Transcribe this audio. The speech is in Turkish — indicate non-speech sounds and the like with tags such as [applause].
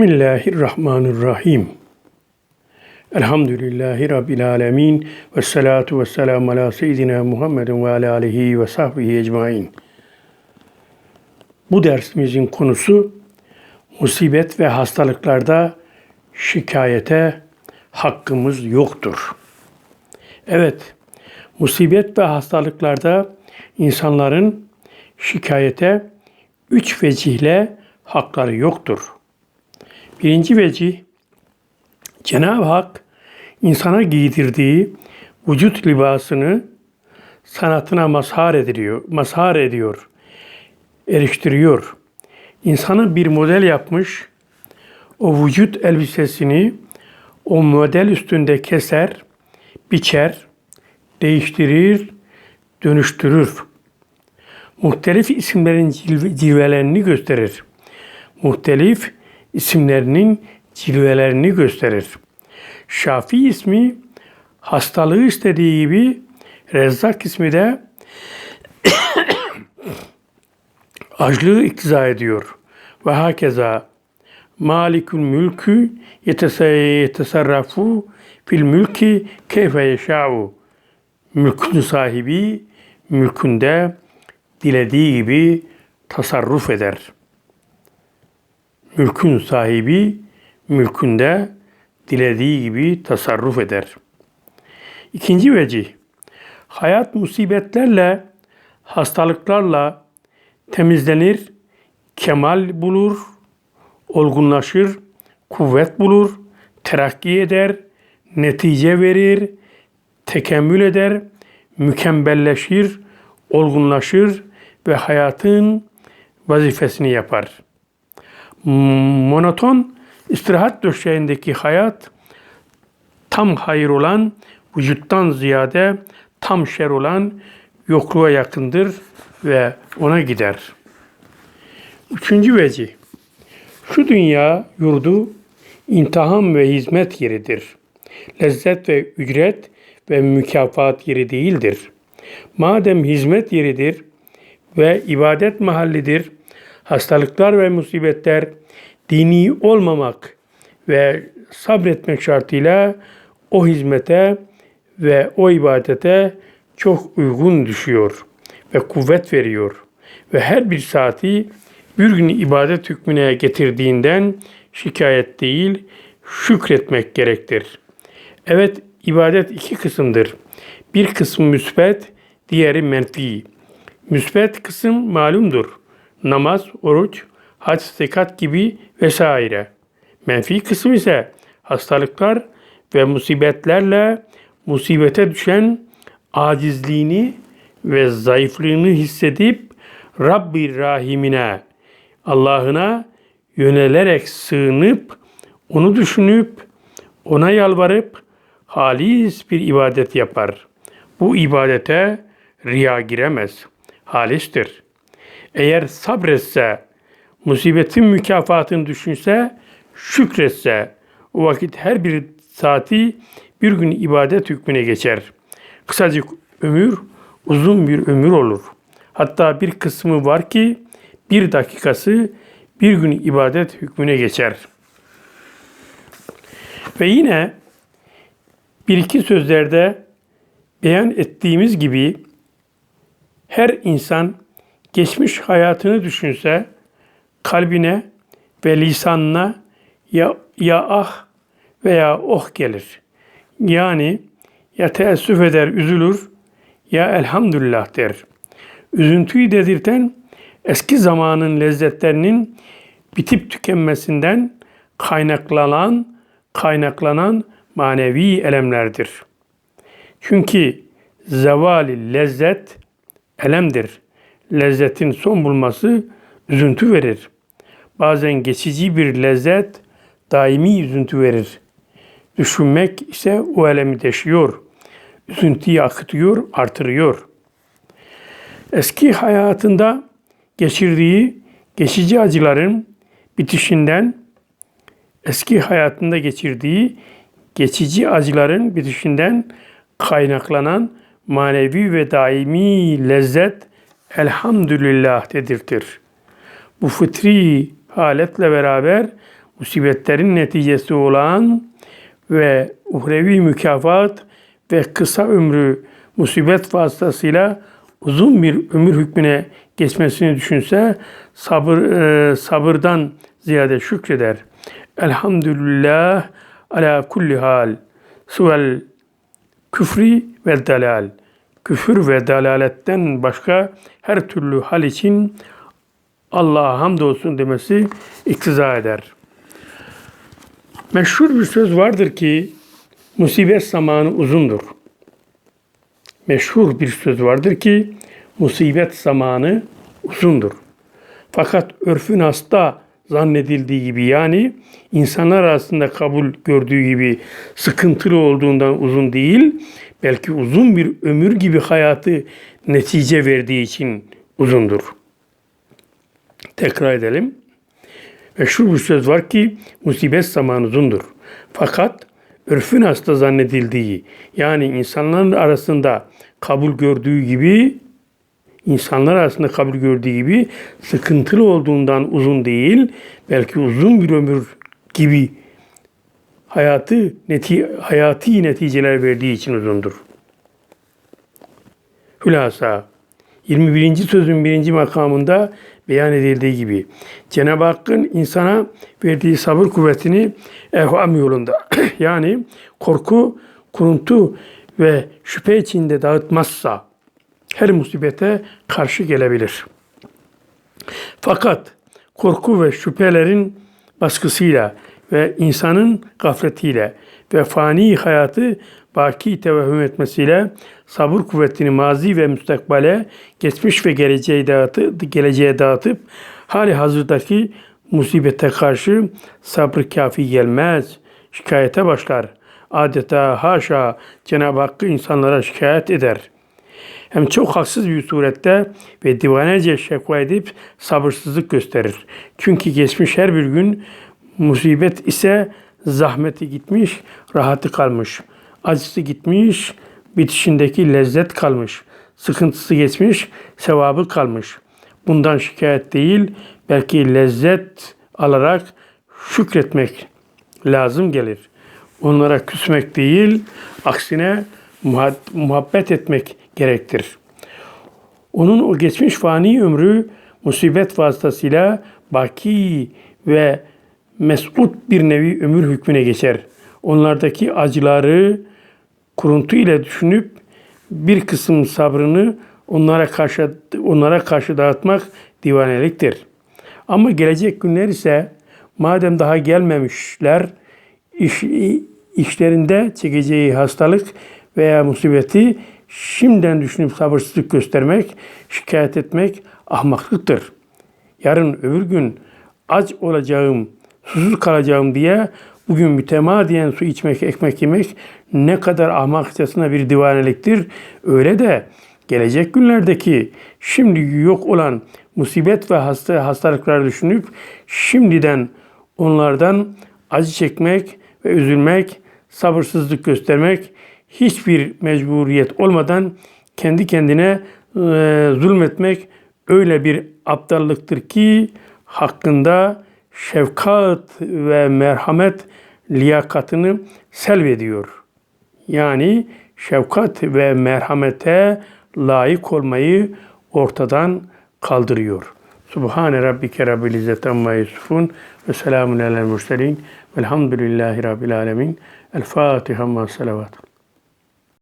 Bismillahirrahmanirrahim. Elhamdülillahi Rabbil alemin. Ve salatu ve selamu ala seyyidina Muhammedin ve ala alihi ve sahbihi ecmain. Bu dersimizin konusu musibet ve hastalıklarda şikayete hakkımız yoktur. Evet, musibet ve hastalıklarda insanların şikayete üç vecihle hakları yoktur. Birinci vecih, Cenab-ı Hak insana giydirdiği vücut libasını sanatına mazhar ediliyor, mazhar ediyor, eriştiriyor. İnsanı bir model yapmış, o vücut elbisesini o model üstünde keser, biçer, değiştirir, dönüştürür. Muhtelif isimlerin cilvelerini gösterir. Muhtelif isimlerinin cilvelerini gösterir. Şafi ismi hastalığı istediği gibi Rezzak ismi de [coughs] açlığı iktiza ediyor. Ve hakeza malikül mülkü yetesarrafu fil mülki keyfe yeşâ'u. Mülkün sahibi mülkünde dilediği gibi tasarruf eder.'' Mülkün sahibi mülkünde dilediği gibi tasarruf eder. İkinci vecih, hayat musibetlerle, hastalıklarla temizlenir, kemal bulur, olgunlaşır, kuvvet bulur, terakki eder, netice verir, tekemmül eder, mükemmelleşir, olgunlaşır ve hayatın vazifesini yapar.'' Monoton istirahat döşeğindeki hayat tam hayır olan vücuttan ziyade tam şer olan yokluğa yakındır ve ona gider. Üçüncü veci. Şu dünya yurdu intiham ve hizmet yeridir. Lezzet ve ücret ve mükafat yeri değildir. Madem hizmet yeridir ve ibadet mahallidir, hastalıklar ve musibetler dini olmamak ve sabretmek şartıyla o hizmete ve o ibadete çok uygun düşüyor ve kuvvet veriyor. Ve her bir saati bir gün ibadet hükmüne getirdiğinden şikayet değil, şükretmek gerektir. Evet, ibadet iki kısımdır. Bir kısmı müsbet, diğeri menfi. Müsbet kısım malumdur namaz, oruç, hac, zekat gibi vesaire. Menfi kısım ise hastalıklar ve musibetlerle musibete düşen acizliğini ve zayıflığını hissedip Rabbi Rahimine, Allah'ına yönelerek sığınıp, onu düşünüp, ona yalvarıp halis bir ibadet yapar. Bu ibadete riya giremez. Halistir. Eğer sabretse, musibetin mükafatını düşünse, şükretse, o vakit her bir saati bir gün ibadet hükmüne geçer. Kısacık ömür uzun bir ömür olur. Hatta bir kısmı var ki bir dakikası bir gün ibadet hükmüne geçer. Ve yine bir iki sözlerde beyan ettiğimiz gibi her insan geçmiş hayatını düşünse kalbine ve lisanına ya, ya ah veya oh gelir. Yani ya teessüf eder, üzülür ya elhamdülillah der. Üzüntüyü dedirten eski zamanın lezzetlerinin bitip tükenmesinden kaynaklanan kaynaklanan manevi elemlerdir. Çünkü zevali lezzet elemdir lezzetin son bulması üzüntü verir. Bazen geçici bir lezzet daimi üzüntü verir. Düşünmek ise o elemi deşiyor. Üzüntüyü akıtıyor, artırıyor. Eski hayatında geçirdiği geçici acıların bitişinden eski hayatında geçirdiği geçici acıların bitişinden kaynaklanan manevi ve daimi lezzet elhamdülillah dedirtir. Bu fıtri haletle beraber musibetlerin neticesi olan ve uhrevi mükafat ve kısa ömrü musibet vasıtasıyla uzun bir ömür hükmüne geçmesini düşünse sabır e, sabırdan ziyade şükreder. Elhamdülillah ala kulli hal. Suvel küfri ve dalal. Küfür ve dalaletten başka her türlü hal için Allah'a hamdolsun demesi iktiza eder. Meşhur bir söz vardır ki musibet zamanı uzundur. Meşhur bir söz vardır ki musibet zamanı uzundur. Fakat örfün hasta zannedildiği gibi yani insanlar arasında kabul gördüğü gibi sıkıntılı olduğundan uzun değil, belki uzun bir ömür gibi hayatı netice verdiği için uzundur. Tekrar edelim. Meşhur bir söz var ki musibet zamanı uzundur. Fakat örfün hasta zannedildiği yani insanların arasında kabul gördüğü gibi insanlar arasında kabul gördüğü gibi sıkıntılı olduğundan uzun değil, belki uzun bir ömür gibi hayatı neti, hayati neticeler verdiği için uzundur. Hülasa 21. sözün birinci makamında beyan edildiği gibi Cenab-ı Hakk'ın insana verdiği sabır kuvvetini evham yolunda [clears throat] yani korku, kuruntu ve şüphe içinde dağıtmazsa her musibete karşı gelebilir. Fakat korku ve şüphelerin baskısıyla ve insanın gafletiyle ve fani hayatı baki tevehüm etmesiyle sabır kuvvetini mazi ve müstakbale, geçmiş ve geleceğe dağıtıp, geleceğe dağıtıp hali hazırdaki musibete karşı sabır kafi gelmez, şikayete başlar. Adeta haşa Cenab-ı Hakk'ı insanlara şikayet eder.'' hem çok haksız bir surette ve divanece şekva edip sabırsızlık gösterir. Çünkü geçmiş her bir gün musibet ise zahmeti gitmiş, rahatı kalmış. Acısı gitmiş, bitişindeki lezzet kalmış. Sıkıntısı geçmiş, sevabı kalmış. Bundan şikayet değil, belki lezzet alarak şükretmek lazım gelir. Onlara küsmek değil, aksine muhabbet etmek gerektir. Onun o geçmiş fani ömrü musibet vasıtasıyla baki ve mesut bir nevi ömür hükmüne geçer. Onlardaki acıları kuruntu ile düşünüp bir kısım sabrını onlara karşı onlara karşı dağıtmak divaneliktir. Ama gelecek günler ise madem daha gelmemişler iş, işlerinde çekeceği hastalık veya musibeti şimdiden düşünüp sabırsızlık göstermek, şikayet etmek ahmaklıktır. Yarın öbür gün aç olacağım, susuz kalacağım diye bugün mütemadiyen su içmek, ekmek yemek ne kadar ahmakçasına bir divaneliktir. Öyle de gelecek günlerdeki şimdi yok olan musibet ve hasta hastalıkları düşünüp şimdiden onlardan acı çekmek ve üzülmek, sabırsızlık göstermek hiçbir mecburiyet olmadan kendi kendine e, zulmetmek öyle bir aptallıktır ki hakkında şefkat ve merhamet liyakatını selvediyor. Yani şefkat ve merhamete layık olmayı ortadan kaldırıyor. Subhane rabbike rabbil izzet amma yusufun ve selamun alel murselin velhamdülillahi rabbil alemin. El Fatiha ma salavat.